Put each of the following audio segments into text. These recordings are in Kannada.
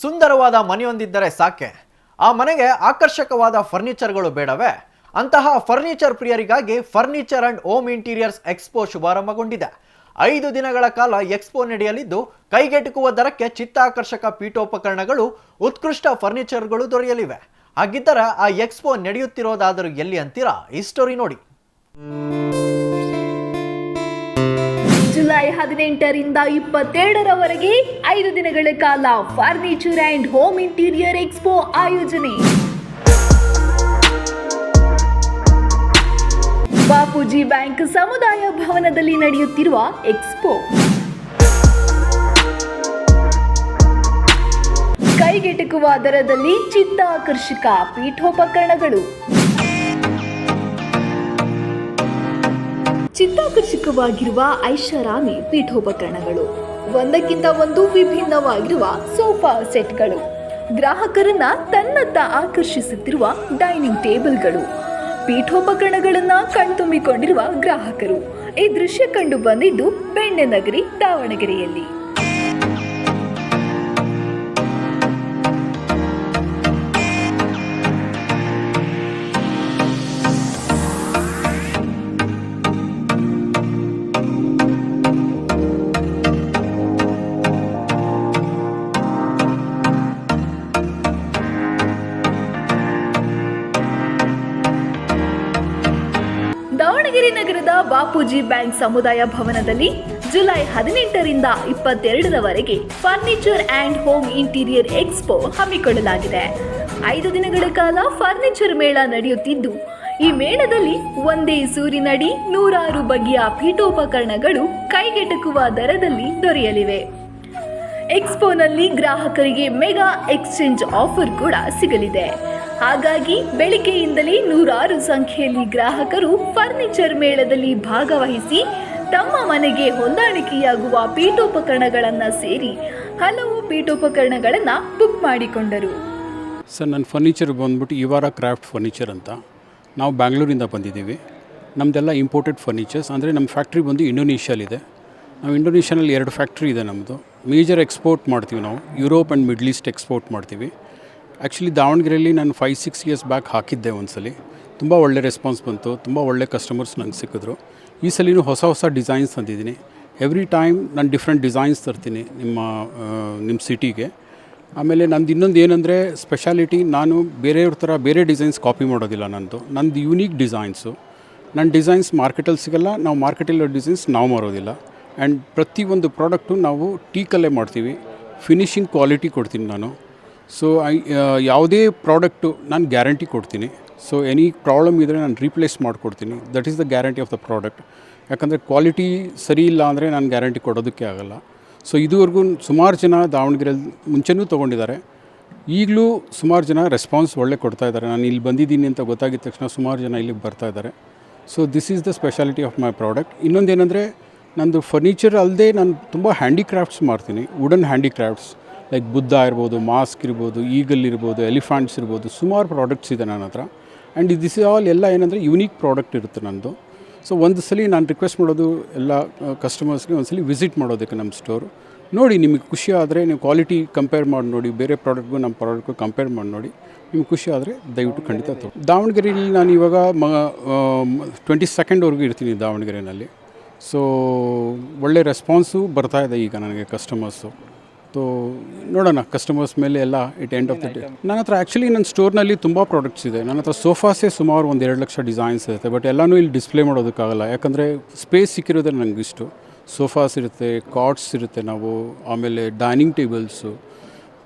ಸುಂದರವಾದ ಮನೆಯೊಂದಿದ್ದರೆ ಸಾಕೆ. ಆ ಮನೆಗೆ ಆಕರ್ಷಕವಾದ ಫರ್ನಿಚರ್ಗಳು ಬೇಡವೇ? ಅಂತಹ furniture ಪ್ರಿಯರಿಗಾಗಿ furniture and home interiors expo ಶುಭಾರಂಭಗೊಂಡಿದೆ. ಐದು ದಿನಗಳ ಕಾಲ ಎಕ್ಸ್ಪೋ ನಡೆಯಲಿದ್ದು, ಕೈಗೆಟುಕುವ ದರಕ್ಕೆ ಚಿತ್ತಾಕರ್ಷಕ ಪೀಠೋಪಕರಣಗಳು, ಉತ್ಕೃಷ್ಟ ಫರ್ನಿಚರ್ಗಳು ದೊರೆಯಲಿವೆ. ಹಾಗಿದ್ದರೆ ಆ ಎಕ್ಸ್ಪೋ ನಡೆಯುತ್ತಿರೋದಾದರೂ ಎಲ್ಲಿ ಅಂತೀರಾ? ಈ ಸ್ಟೋರಿ ನೋಡಿ. ಜುಲೈ ಹದಿನೆಂಟರಿಂದ ಇಪ್ಪತ್ತೆರಡರವರೆಗೆ ಐದು ದಿನಗಳ ಕಾಲ furniture and home interior expo ಆಯೋಜನೆ. ಬಾಪೂಜಿ ಬ್ಯಾಂಕ್ ಸಮುದಾಯ ಭವನದಲ್ಲಿ ನಡೆಯುತ್ತಿರುವ ಎಕ್ಸ್ಪೋ. ಕೈಗೆಟುಕುವ ದರದಲ್ಲಿ ಚಿತ್ತಾಕರ್ಷಕ ಪೀಠೋಪಕರಣಗಳು. ಚಿತ್ತಾಕರ್ಷಕವಾಗಿರುವ ಐಷಾರಾಮಿ ಪೀಠೋಪಕರಣಗಳು. ಒಂದಕ್ಕಿಂತ ಒಂದು ವಿಭಿನ್ನವಾಗಿರುವ ಸೋಫಾ ಸೆಟ್ಗಳು. ಗ್ರಾಹಕರನ್ನ ತನ್ನತ್ತ ಆಕರ್ಷಿಸುತ್ತಿರುವ ಡೈನಿಂಗ್ ಟೇಬಲ್ಗಳು. ಪೀಠೋಪಕರಣಗಳನ್ನ ಕಣ್ತುಂಬಿಕೊಂಡಿರುವ ಗ್ರಾಹಕರು. ಈ ದೃಶ್ಯ ಕಂಡು ಬಂದಿದ್ದು ಬೆಣ್ಣೆನಗರಿ ದಾವಣಗೆರೆಯಲ್ಲಿ. ದಾವಣಗೆರೆ ನಗರದ ಬಾಪೂಜಿ ಬ್ಯಾಂಕ್ ಸಮುದಾಯ ಭವನದಲ್ಲಿ ಜುಲೈ ಹದಿನೆಂಟರಿಂದ ಇಪ್ಪತ್ತೆರಡರವರೆಗೆ furniture and home interior expo ಹಮ್ಮಿಕೊಳ್ಳಲಾಗಿದೆ. ಐದು ದಿನಗಳ ಕಾಲ ಫರ್ನಿಚರ್ ಮೇಳ ನಡೆಯುತ್ತಿದ್ದು, ಈ ಮೇಳದಲ್ಲಿ ಒಂದೇ ಸೂರಿನಡಿ ನೂರಾರು ಬಗೆಯ ಪೀಠೋಪಕರಣಗಳು ಕೈಗೆಟಕುವ ದರದಲ್ಲಿ ದೊರೆಯಲಿವೆ. ಎಕ್ಸ್ಪೋನಲ್ಲಿ ಗ್ರಾಹಕರಿಗೆ ಮೆಗಾ ಎಕ್ಸ್ಚೇಂಜ್ ಆಫರ್ ಕೂಡ ಸಿಗಲಿದೆ. ಹಾಗಾಗಿ ಬೆಳಿಗ್ಗೆಯಿಂದಲೇ ನೂರಾರು ಸಂಖ್ಯೆಯಲ್ಲಿ ಗ್ರಾಹಕರು ಫರ್ನಿಚರ್ ಮೇಳದಲ್ಲಿ ಭಾಗವಹಿಸಿ ತಮ್ಮ ಮನೆಗೆ ಹೊಂದಾಣಿಕೆಯಾಗುವ ಪೀಠೋಪಕರಣಗಳನ್ನು ಸೇರಿ ಹಲವು ಪೀಠೋಪಕರಣಗಳನ್ನು ಬುಕ್ ಮಾಡಿಕೊಂಡರು. ಸರ್ ನನ್ನ ಫರ್ನಿಚರ್ ಬಂದ್ಬಿಟ್ಟು ಇವಾರ ಕ್ರಾಫ್ಟ್ ಫರ್ನಿಚರ್ ಅಂತ. ನಾವು ಬ್ಯಾಂಗ್ಳೂರಿಂದ ಬಂದಿದ್ದೀವಿ. ನಮ್ಮದೆಲ್ಲ ಇಂಪೋರ್ಟೆಡ್ ಫರ್ನಿಚರ್ಸ್ ಅಂದರೆ ನಮ್ಮ ಫ್ಯಾಕ್ಟ್ರಿ ಬಂದು ಇಂಡೋನೇಷ್ಯಾಲಿದೆ ನಾವು ಇಂಡೋನೇಷ್ಯಾನಲ್ಲಿ ಎರಡು ಫ್ಯಾಕ್ಟ್ರಿ ಇದೆ ನಮ್ಮದು ಮೇಜರ್ ಎಕ್ಸ್ಪೋರ್ಟ್ ಮಾಡ್ತೀವಿ ನಾವು. Europe and Middle East export ಮಾಡ್ತೀವಿ. ಆ್ಯಕ್ಚುಲಿ ದಾವಣಗೆರೆಯಲ್ಲಿ ನಾನು ಫೈವ್ ಸಿಕ್ಸ್ ಇಯರ್ಸ್ ಬ್ಯಾಕ್ ಹಾಕಿದ್ದೆ ಒಂದ್ಸಲಿ. ತುಂಬ ಒಳ್ಳೆ ರೆಸ್ಪಾನ್ಸ್ ಬಂತು. ತುಂಬ ಒಳ್ಳೆ ಕಸ್ಟಮರ್ಸ್ ನಂಗೆ ಸಿಕ್ಕಿದ್ರು. ಈ ಸಲಿನೂ ಹೊಸ ಹೊಸ ಡಿಸೈನ್ಸ್ ತಂದಿದ್ದೀನಿ. ಎವ್ರಿ ಟೈಮ್ ನಾನು ಡಿಫ್ರೆಂಟ್ ಡಿಸೈನ್ಸ್ ತರ್ತೀನಿ ನಿಮ್ಮ ನಿಮ್ಮ ಸಿಟಿಗೆ ಆಮೇಲೆ ನಂದು ಇನ್ನೊಂದು ಏನಂದರೆ ಸ್ಪೆಷಾಲಿಟಿ ನಾನು ಬೇರೆಯವ್ರ ಥರ ಬೇರೆ ಡಿಸೈನ್ಸ್ ಕಾಪಿ ಮಾಡೋದಿಲ್ಲ ನಂದು. ನಂದು ಯೂನಿಕ್ ಡಿಸೈನ್ಸು ನನ್ನ ಡಿಸೈನ್ಸ್ ಮಾರ್ಕೆಟಲ್ಲಿ ಸಿಗಲ್ಲ. ನಾವು ಮಾರ್ಕೆಟಲ್ಲಿರೋ ಡಿಸೈನ್ಸ್ ನಾವು ಮಾರೋದಿಲ್ಲ. ಆ್ಯಂಡ್ ಪ್ರತಿಯೊಂದು ಪ್ರಾಡಕ್ಟು ನಾವು ಟೀಕಲ್ಲೇ ಮಾಡ್ತೀವಿ. ಫಿನಿಶಿಂಗ್ ಕ್ವಾಲಿಟಿ ಕೊಡ್ತೀನಿ ನಾನು. ಸೊ ಐ ಯಾವುದೇ ಪ್ರಾಡಕ್ಟು ನಾನು ಗ್ಯಾರಂಟಿ ಕೊಡ್ತೀನಿ. ಸೊ ಎನಿ ಪ್ರಾಬ್ಲಮ್ ಇದ್ದರೆ ನಾನು ರೀಪ್ಲೇಸ್ ಮಾಡಿಕೊಡ್ತೀನಿ. That is the guarantee of the product ಯಾಕಂದರೆ ಕ್ವಾಲಿಟಿ ಸರಿ ಇಲ್ಲ ಅಂದರೆ ನಾನು ಗ್ಯಾರಂಟಿ ಕೊಡೋದಕ್ಕೆ ಆಗಲ್ಲ. ಸೊ ಇದುವರೆಗೂ ಸುಮಾರು ಜನ ದಾವಣಗೆರೆಯಲ್ಲಿ ಮುಂಚೆನೂ ತೊಗೊಂಡಿದ್ದಾರೆ. ಈಗಲೂ ಸುಮಾರು ಜನ ರೆಸ್ಪಾನ್ಸ್ ಒಳ್ಳೆ ಕೊಡ್ತಾ ಇದ್ದಾರೆ. ನಾನು ಇಲ್ಲಿ ಬಂದಿದ್ದೀನಿ ಅಂತ ಗೊತ್ತಾಗಿದ ತಕ್ಷಣ ಸುಮಾರು ಜನ ಇಲ್ಲಿಗೆ ಬರ್ತಾ ಇದ್ದಾರೆ. So this is the speciality of my product ಇನ್ನೊಂದೇನೆಂದರೆ, ನಂದು ಫರ್ನಿಚರ್ ಅಲ್ಲದೆ ನಾನು ತುಂಬ ಹ್ಯಾಂಡಿಕ್ರಾಫ್ಟ್ಸ್ ಮಾಡ್ತೀನಿ. ವುಡನ್ ಹ್ಯಾಂಡಿಕ್ರಾಫ್ಟ್ಸ್ ಲೈಕ್ ಬುದ್ಧ ಇರ್ಬೋದು ಮಾಸ್ಕ್ ಇರ್ಬೋದು ಈಗಲ್ ಇರ್ಬೋದು ಎಲಿಫೆಂಟ್ಸ್ ಇರ್ಬೋದು, ಸುಮಾರು ಪ್ರಾಡಕ್ಟ್ಸ್ ಇದೆ ನನ್ನ ಹತ್ರ. ಆ್ಯಂಡ್ ದಿಸ್ ಆಲ್ ಎಲ್ಲ ಏನಂದರೆ ಯುನೀಕ್ ಪ್ರಾಡಕ್ಟ್ ಇರುತ್ತೆ ನನ್ನದು ಸೊ ಒಂದು ಸಲ ನಾನು ರಿಕ್ವೆಸ್ಟ್ ಮಾಡೋದು ಎಲ್ಲ ಕಸ್ಟಮರ್ಸ್ಗೆ ಒಂದು ಸಲ ವಿಸಿಟ್ ಮಾಡೋದಕ್ಕೆ ನಮ್ಮ ಸ್ಟೋರು ನೋಡಿ ನಿಮಗೆ ಖುಷಿ ಆದರೆ ನೀವು ಕ್ವಾಲಿಟಿ ಕಂಪೇರ್ ಮಾಡಿ ನೋಡಿ, ಬೇರೆ ಪ್ರಾಡಕ್ಟ್ಗೂ ನಮ್ಮ ಪ್ರಾಡಕ್ಟ್ಗೂ ಕಂಪೇರ್ ಮಾಡಿ ನೋಡಿ. ನಿಮ್ಗೆ ಖುಷಿ ಆದರೆ ದಯವಿಟ್ಟು ಖಂಡಿತ ತಗೊಳ್ಳಿ ದಾವಣಗೆರೆಯಲ್ಲಿ ನಾನು ಇವಾಗ ಮ ಟ್ವೆಂಟಿ ಸೆಕೆಂಡ್ವರೆಗೂ ಇರ್ತೀನಿ ದಾವಣಗೆರೆಯಲ್ಲಿ ಸೊ ಒಳ್ಳೆ ರೆಸ್ಪಾನ್ಸು ಇದೆ ಈಗ ನನಗೆ ಕಸ್ಟಮರ್ಸು ಸೊ ನೋಡೋಣ ಕಸ್ಟಮರ್ಸ್ ಮೇಲೆ ಎಲ್ಲ it end of the day ನನ್ನ ಹತ್ರ ಆ್ಯಕ್ಚುಲಿ ನನ್ನ ಸ್ಟೋರ್ನಲ್ಲಿ ತುಂಬ ಪ್ರಾಡಕ್ಟ್ಸ್ ಇದೆ. ನನ್ನ ಹತ್ರ ಸೋಫಾಸೇ ಸುಮಾರು ಒಂದು ಎರಡು ಲಕ್ಷ ಡಿಸೈನ್ಸ್ ಇರುತ್ತೆ. ಬಟ್ ಎಲ್ಲನೂ ಇಲ್ಲಿ ಡಿಸ್ಪ್ಲೇ ಮಾಡೋದಕ್ಕಾಗಲ್ಲ. ಯಾಕಂದರೆ ಸ್ಪೇಸ್ ಸಿಕ್ಕಿರೋದೇ ಇಷ್ಟು. ಸೋಫಾಸ್ ಇರುತ್ತೆ ಕಾಟ್ಸ್ ಇರುತ್ತೆ ನಾವು, ಆಮೇಲೆ ಡೈನಿಂಗ್ ಟೇಬಲ್ಸು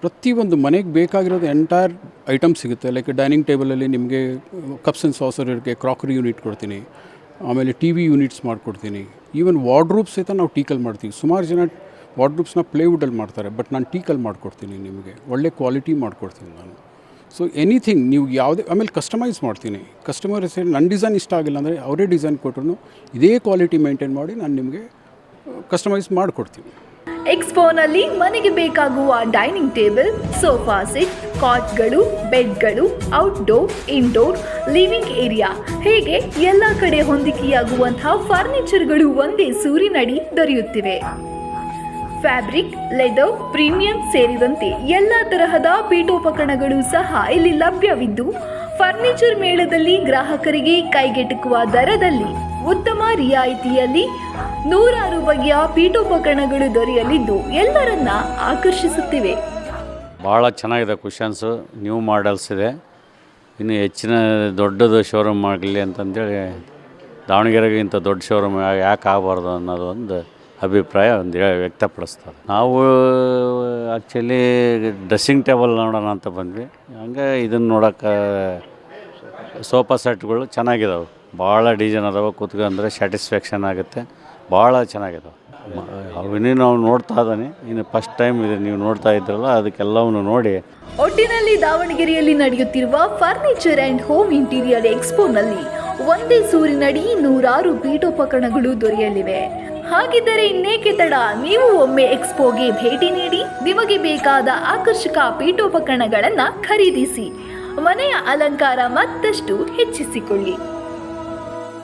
ಪ್ರತಿಯೊಂದು ಮನೆಗೆ ಬೇಕಾಗಿರೋದು ಎಂಟೈರ್ ಐಟಮ್ ಸಿಗುತ್ತೆ. ಲೈಕ್ ಡೈನಿಂಗ್ ಟೇಬಲಲ್ಲಿ ನಿಮಗೆ ಕಪ್ಸ್ ಆ್ಯಂಡ್ ಸಾಸರ್ ಇರೋಕ್ಕೆ ಕ್ರಾಕರಿ ಯೂನಿಟ್ ಕೊಡ್ತೀನಿ. ಆಮೇಲೆ ಟಿ ವಿ ಯೂನಿಟ್ಸ್ ಮಾಡಿಕೊಡ್ತೀನಿ. ಈವನ್ ವಾರ್ಡ್ರೂಪ್ ಸಹಿತ ನಾವು ಟೀಕಲ್ ಮಾಡ್ತೀವಿ. ಸುಮಾರು ಜನ ವಾರ್ಡ್ರೂಪ್ಸ್ನ ಪ್ಲೇವುಡಲ್ಲಿ ಮಾಡ್ತಾರೆ, ಬಟ್ ನಾನು ಟೀಕಲ್ ಮಾಡಿಕೊಡ್ತೀನಿ ನಿಮಗೆ. ಒಳ್ಳೆ ಕ್ವಾಲಿಟಿ ಮಾಡಿಕೊಡ್ತೀನಿ ನಾನು. ಸೊ, ಎನಿಥಿಂಗ್ ನೀವು ಯಾವುದೇ, ಆಮೇಲೆ ಕಸ್ಟಮೈಸ್ ಮಾಡ್ತೀನಿ. ಕಸ್ಟಮರ್ ಹೆಸರು ನನ್ನ ಡಿಸೈನ್ ಇಷ್ಟ ಆಗಿಲ್ಲ ಅಂದರೆ ಅವರೇ ಡಿಸೈನ್ ಕೊಟ್ಟರು ಇದೇ ಕ್ವಾಲಿಟಿ ಮೇಂಟೈನ್ ಮಾಡಿ ನಾನು ನಿಮಗೆ ಕಸ್ಟಮೈಸ್ ಮಾಡಿಕೊಡ್ತೀನಿ. ಎಕ್ಸ್ಪೋನಲ್ಲಿ ಮನೆಗೆ ಬೇಕಾಗುವ ಡೈನಿಂಗ್ ಟೇಬಲ್, ಸೋಫಾ ಸೆಟ್, ಕಾಟ್ಗಳು, ಬೆಡ್ಗಳು ಔಟ್ಡೋರ್ ಇಂಡೋರ್ ಲಿವಿಂಗ್ ಏರಿಯಾ ಹೇಗೆ ಎಲ್ಲ ಕಡೆ ಹೊಂದಿಕೆಯಾಗುವಂತಹ ಫರ್ನಿಚರ್ಗಳು ಒಂದೇ ಸೂರಿನಡಿ ದೊರೆಯುತ್ತಿವೆ. ಫ್ಯಾಬ್ರಿಕ್ ಲೆದರ್ ಪ್ರೀಮಿಯಂ ಸೇರಿದಂತೆ ಎಲ್ಲ ತರಹದ ಪೀಠೋಪಕರಣಗಳು ಸಹ ಇಲ್ಲಿ ಲಭ್ಯವಿದ್ದು, ಫರ್ನಿಚರ್ ಮೇಳದಲ್ಲಿ ಗ್ರಾಹಕರಿಗೆ ಕೈಗೆಟುಕುವ ದರದಲ್ಲಿ ಉತ್ತಮ ರಿಯಾಯಿತಿಯಲ್ಲಿ ನೂರಾರು ಬಗೆಯ ಪೀಠೋಪಕರಣಗಳು ದೊರೆಯಲಿದ್ದು, ಎಲ್ಲರನ್ನ ಆಕರ್ಷಿಸುತ್ತಿವೆ. ಭಾಳ ಚೆನ್ನಾಗಿದೆ ಕ್ವಶನ್ಸ್ ನ್ಯೂ ಮಾಡೆಲ್ಸ್ ಇದೆ. ಇನ್ನು ಹೆಚ್ಚಿನ ದೊಡ್ಡದು ಶೋರೂಮ್ ಆಗಲಿ ಅಂತಂದೇಳಿ ದಾವಣಗೆರೆಗೆ ಇಂಥ ದೊಡ್ಡ ಶೋರೂಮ್ ಯಾಕೆ ಆಗಬಾರ್ದು ಅನ್ನೋದು ಒಂದು ಅಭಿಪ್ರಾಯ ಒಂದು ವ್ಯಕ್ತಪಡಿಸ್ತಾರೆ. ನಾವು ಆ್ಯಕ್ಚುಲಿ ಡ್ರೆಸ್ಸಿಂಗ್ ಟೇಬಲ್ ನೋಡೋಣ ಅಂತ ಬಂದ್ವಿ. ಹಂಗೆ ಇದನ್ನು ನೋಡೋಕೆ ಸೋಫಾ ಸೆಟ್ಗಳು ಚೆನ್ನಾಗಿದಾವೆ. ಭಾಳ ಡಿಸೈನ್ ಅದಾವೆ. ಕೂತ್ಕೊಂಡ್ರೆ ಸ್ಯಾಟಿಸ್ಫ್ಯಾಕ್ಷನ್ ಆಗುತ್ತೆ. ಭಾಳ ಚೆನ್ನಾಗಿದಾವೆ. ಅವನೇ ನಾವು ನೋಡ್ತಾ ಇದ್ದಾನೆ. ಇನ್ನು ಫಸ್ಟ್ ಟೈಮ್ ಇದೆ. ನೀವು ನೋಡ್ತಾ ಇದ್ರಲ್ಲ, ಅದಕ್ಕೆಲ್ಲವನ್ನು ನೋಡಿ. ಒಟ್ಟಿನಲ್ಲಿ ದಾವಣಗೆರೆಯಲ್ಲಿ ನಡೆಯುತ್ತಿರುವ ಫರ್ನಿಚರ್ ಅಂಡ್ ಹೋಮ್ ಇಂಟೀರಿಯರ್ ಎಕ್ಸ್ಪೋನಲ್ಲಿ ಒಂದೇ ಸೂರಿನಡಿ ನೂರಾರು ಪೀಠೋಪಕರಣಗಳು ದೊರೆಯಲಿವೆ. ಹಾಗಿದ್ದರೆ ಇನ್ನೇಕೆ ತಡ? ನೀವು ಒಮ್ಮೆ ಎಕ್ಸ್ಪೋಗೆ ಭೇಟಿ ನೀಡಿ, ನಿಮಗೆ ಬೇಕಾದ ಆಕರ್ಷಕ ಪೀಠೋಪಕರಣಗಳನ್ನು ಖರೀದಿಸಿ. ಮನೆಯ ಅಲಂಕಾರ ಮತ್ತಷ್ಟು ಹೆಚ್ಚಿಸಿಕೊಳ್ಳಿ.